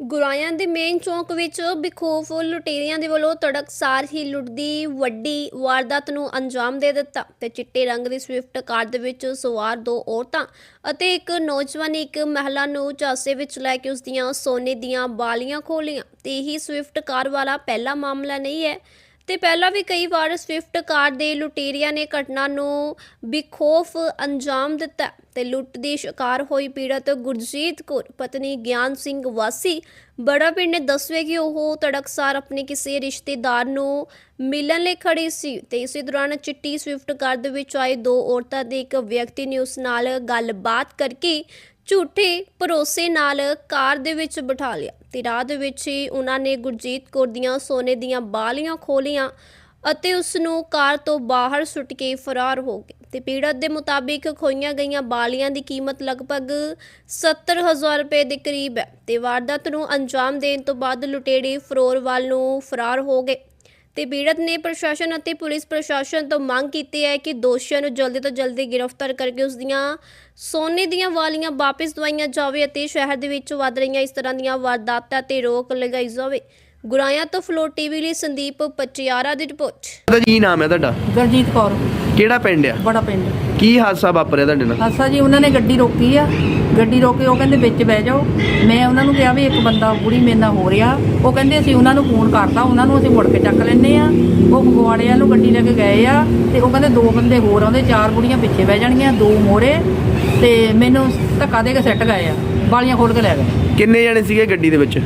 ਗੁਰਾਇਆਂ ਦੇ ਮੇਨ ਚੌਂਕ ਵਿੱਚ ਬਿਖੋਫ ਲੁਟੇਰਿਆਂ ਦੇ ਵੱਲੋਂ ਤੜਕਸਾਰ ਹੀ ਲੁੱਟ ਦੀ ਵੱਡੀ ਵਾਰਦਾਤ ਨੂੰ ਅੰਜਾਮ ਦੇ ਦਿੱਤਾ ਤੇ ਚਿੱਟੇ ਰੰਗ ਦੀ ਸਵਿਫਟ ਕਾਰ ਦੇ ਵਿੱਚ ਸਵਾਰ ਦੋ ਔਰਤਾਂ ਅਤੇ ਇੱਕ ਨੌਜਵਾਨ ਇੱਕ ਮਹਿਲਾ ਨੂੰ ਝਾਸੇ ਵਿੱਚ ਲੈ ਕੇ ਉਸ ਦੀਆਂ ਸੋਨੇ ਦੀਆਂ ਬਾਲੀਆਂ ਖੋਲੀਆਂ ਤੇ ਇਹੀ ਸਵਿਫਟ ਕਾਰ ਵਾਲਾ ਪਹਿਲਾ ਮਾਮਲਾ ਨਹੀਂ ਹੈ ਤੇ ਪਹਿਲਾਂ ਵੀ ਕਈ ਵਾਰ ਸਵਿਫਟ ਕਾਰ ਦੇ ਲੁਟੇਰਿਆਂ ਨੇ ਘਟਨਾ ਨੂੰ ਬਿਖੋਫ ਅੰਜਾਮ ਦਿੱਤਾ। ਤੇ ਲੁੱਟ ਦੀ ਸ਼ਿਕਾਰ ਹੋਈ ਪੀੜਤ ਗੁਰਜੀਤ ਕੌਰ, ਪਤਨੀ ਗਿਆਨ ਸਿੰਘ ਵਾਸੀ। ਬੜਾ ਪਿੰਡ ਨੇ ਦੱਸਵੇ ਕਿ ਉਹ ਤੜਕਸਾਰ ਆਪਣੇ ਕਿਸੇ ਰਿਸ਼ਤੇਦਾਰ ਨੂੰ ਮਿਲਣ ਲਈ ਖੜੀ ਸੀ ਤੇ ਇਸੇ ਦੌਰਾਨ ਚਿੱਟੀ ਸਵਿਫਟ ਕਾਰ ਦੇ ਵਿੱਚ ਆਏ ਦੋ ਔਰਤਾਂ ਦੇ ਇੱਕ ਵਿਅਕਤੀ ਨੇ ਉਸ ਨਾਲ ਗੱਲਬਾਤ ਕਰਕੇ ਝੂਠੇ ਭਰੋਸੇ ਨਾਲ ਕਾਰ ਦੇ ਵਿੱਚ ਬਿਠਾ ਲਿਆ ਤੇ ਰਾਹ ਦੇ ਵਿੱਚ ਹੀ ਉਹਨਾਂ ਨੇ ਗੁਰਜੀਤ ਕੌਰ ਦੀਆਂ ਸੋਨੇ ਦੀਆਂ ਬਾਲੀਆਂ ਖੋਲੀਆਂ ਅਤੇ ਉਸ ਨੂੰ ਕਾਰ ਤੋਂ ਬਾਹਰ ਸੁੱਟ ਕੇ ਫਰਾਰ ਹੋ ਗਏ। ਤੇ ਪੀੜਤ ਦੇ ਮੁਤਾਬਿਕ ਖੋਈਆਂ ਗਈਆਂ ਬਾਲੀਆਂ ਦੀ ਕੀਮਤ ਲਗਭਗ 70000 ਰੁਪਏ ਦੇ ਕਰੀਬ ਹੈ ਤੇ ਵਾਰਦਾਤ ਨੂੰ ਅੰਜਾਮ ਦੇਣ ਤੋਂ ਬਾਅਦ ਲੁਟੇਰੇ ਫਰੋਰਵਾਲ ਨੂੰ ਫਰਾਰ ਹੋ ਗਏ। ਤੇ ਪੀੜਤ ਨੇ ਪ੍ਰਸ਼ਾਸਨ ਅਤੇ ਪੁਲਿਸ ਪ੍ਰਸ਼ਾਸਨ ਤੋਂ ਮੰਗ ਕੀਤੀ ਹੈ ਕਿ ਦੋਸ਼ੀਆਂ ਨੂੰ ਜਲਦੀ ਤੋਂ ਜਲਦੀ ਗ੍ਰਿਫਤਾਰ ਕਰਕੇ ਉਸ ਦੀਆਂ ਸੋਨੇ ਦੀਆਂ ਵਾਲੀਆਂ ਵਾਪਸ ਦਵਾਈਆਂ ਜਾਵੇ ਅਤੇ ਸ਼ਹਿਰ ਦੇ ਵਿੱਚ ਵੱਧ ਰਹੀਆਂ ਇਸ ਤਰ੍ਹਾਂ ਦੀਆਂ ਵਾਰਦਾਤਾਂ ਤੇ ਰੋਕ ਲਗਾਈ ਜਾਵੇ। ਗੁਰਾਇਆ ਤੋਂ ਫਲੋ ਟੀਵੀ ਲਈ ਸੰਦੀਪ ਪਚਿਆਰਾ ਦੀ ਰਿਪੋਰਟ। ਦਾ ਕੀ ਨਾਮ ਹੈ ਤੁਹਾਡਾ? ਗਰਜੀਤ ਕੌਰ। ਕਿਹੜਾ ਪਿੰਡ ਆ? ਬੜਾ ਪਿੰਡ। ਕੀ ਹਾਦਸਾ ਵਾਪਰਿਆ ਤੁਹਾਡੇ ਨਾਲ? ਹਾਸਾ ਜੀ ਉਹਨਾਂ ਨੇ ਗੱਡੀ ਰੋਕੀ ਆ। ਗੱਡੀ ਰੋਕ ਕੇ ਉਹ ਕਹਿੰਦੇ ਵਿੱਚ ਬਹਿ ਜਾਓ। ਮੈਂ ਉਹਨਾਂ ਨੂੰ ਕਿਹਾ ਵੀ ਇੱਕ ਬੰਦਾ ਬੁੜੀ ਮੇਰੇ ਨਾਲ ਹੋ ਰਿਹਾ। ਉਹ ਕਹਿੰਦੇ ਅਸੀਂ ਉਹਨਾਂ ਨੂੰ ਫੋਨ ਕਰਤਾ ਉਹਨਾਂ ਨੂੰ ਅਸੀਂ ਮੁੜ ਕੇ ਚੱਕ ਲੈਨੇ ਆ। ਉਹ ਫਗਵਾੜਿਆਂ ਨੂੰ ਗੱਡੀ ਲੈ ਕੇ ਗਏ ਆ ਤੇ ਉਹ ਕਹਿੰਦੇ ਦੋ ਬੰਦੇ ਹੋਰ ਆਉਂਦੇ ਚਾਰ ਬੁੜੀਆਂ ਪਿੱਛੇ ਬਹਿ ਜਾਣਗੀਆਂ ਦੋ ਮੋਰੇ ਤੇ ਮੈਨੂੰ ਧੱਕਾ ਦੇ ਕੇ ਸੱਟ ਗਏ ਆ ਬਾਲੀਆਂ ਖੋਲ ਕੇ ਲੈ ਗਏ। ਕਿੰਨੇ ਜਣੇ ਸੀਗੇ ਗੱਡੀ ਦੇ ਵਿੱਚ?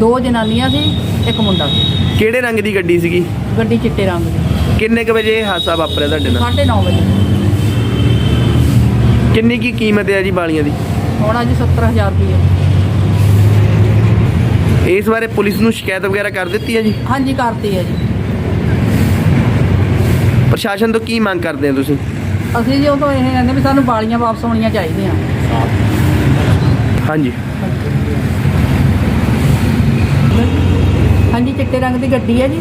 ਦੋ ਜਨਾਨੀਆਂ ਸੀ ਇੱਕ ਮੁੰਡਾ ਸੀ। ਕਿਹੜੇ ਰੰਗ ਦੀ ਗੱਡੀ ਸੀਗੀ? ਗੱਡੀ ਚਿੱਟੇ ਰੰਗ ਦੀ। ਕਿੰਨੇ ਕੁ ਵਜੇ ਇਹ ਹਾਦਸਾ ਵਾਪਰਿਆ ਤੁਹਾਡੇ ਨਾਲ? 9:30 ਵਜੇ। ਕਿੰਨੀ ਕੀ ਕੀਮਤ ਹੈ ਜੀ ਬਾਲੀਆਂ ਦੀ? ਹੁਣ ਅੱਜ 70000 ਰੁਪਏ ਇਸ ਬਾਰੇ ਪੁਲਿਸ ਨੂੰ ਸ਼ਿਕਾਇਤ ਵਗੈਰਾ ਕਰ ਦਿੱਤੀ ਹੈ ਜੀ? ਹਾਂਜੀ ਕਰਤੀ ਹੈ ਜੀ। ਪ੍ਰਸ਼ਾਸਨ ਤੋਂ ਕੀ ਮੰਗ ਕਰਦੇ ਆ ਤੁਸੀਂ? ਅਸੀਂ ਜੀ ਉਹ ਤੋਂ ਇਹ ਕਹਿੰਦੇ ਵੀ ਸਾਨੂੰ ਬਾਲੀਆਂ ਵਾਪਸ ਹੋਣੀਆਂ ਚਾਹੀਦੀਆਂ। ਹਾਂਜੀ। ਹਾਂਜੀ ਚਿੱਟੇ ਰੰਗ ਦੀ ਗੱਡੀ ਹੈ ਜੀ।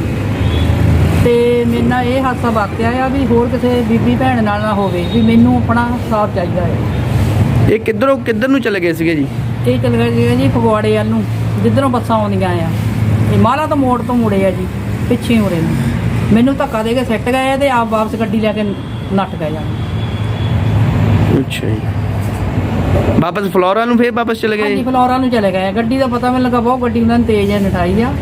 ਤੇ ਮੇਰੇ ਨਾਲ ਇਹ ਹਾਦਸਾ ਵਾਪਰਿਆ ਆ ਵੀ ਹੋਰ ਕਿਸੇ ਬੀਬੀ ਭੈਣ ਨਾਲ ਨਾ ਹੋਵੇ ਵੀ ਮੈਨੂੰ ਆਪਣਾ ਸਾਥ ਚਾਹੀਦਾ ਹੈ। ਇਹ ਕਿੱਧਰੋਂ ਕਿੱਧਰ ਨੂੰ ਚਲੇ ਗਏ ਸੀਗੇ ਜੀ? ਇਹ ਚੱਲ ਗਿਆ ਜੀ ਫਗਵਾੜੇ ਵੱਲ ਨੂੰ ਜਿੱਧਰੋਂ ਬੱਸਾਂ ਆਉਂਦੀਆਂ ਆ। ਇਹ ਮਾਲਾ ਤੋਂ ਮੋੜ ਤੋਂ ਮੁੜੇ ਆ ਜੀ ਪਿੱਛੇ ਮੁੜੇ ਨੂੰ। ਮੈਨੂੰ ਧੱਕਾ ਦੇ ਕੇ ਸਿੱਟ ਗਏ ਆ ਤੇ ਆਪ ਵਾਪਸ ਗੱਡੀ ਲੈ ਕੇ ਨੱਠ ਗਏ ਆ। ਅੱਛਾ ਜੀ। ਵਾਪਸ ਫਲੋਰਾ ਨੂੰ ਫੇਰ ਵਾਪਸ ਚਲੇ ਗਏ? ਹਾਂਜੀ? ਫਲੋਰਾ ਨੂੰ ਚਲੇ ਗਏ ਆ। ਗੱਡੀ ਦਾ ਪਤਾ ਮੈਨੂੰ ਲੱਗਾ ਬਹੁਤ ਗੱਡੀ ਉਹਨਾਂ ਨੇ ਤੇਜ਼ ਹੈ ਨਠਾਈ ਆ।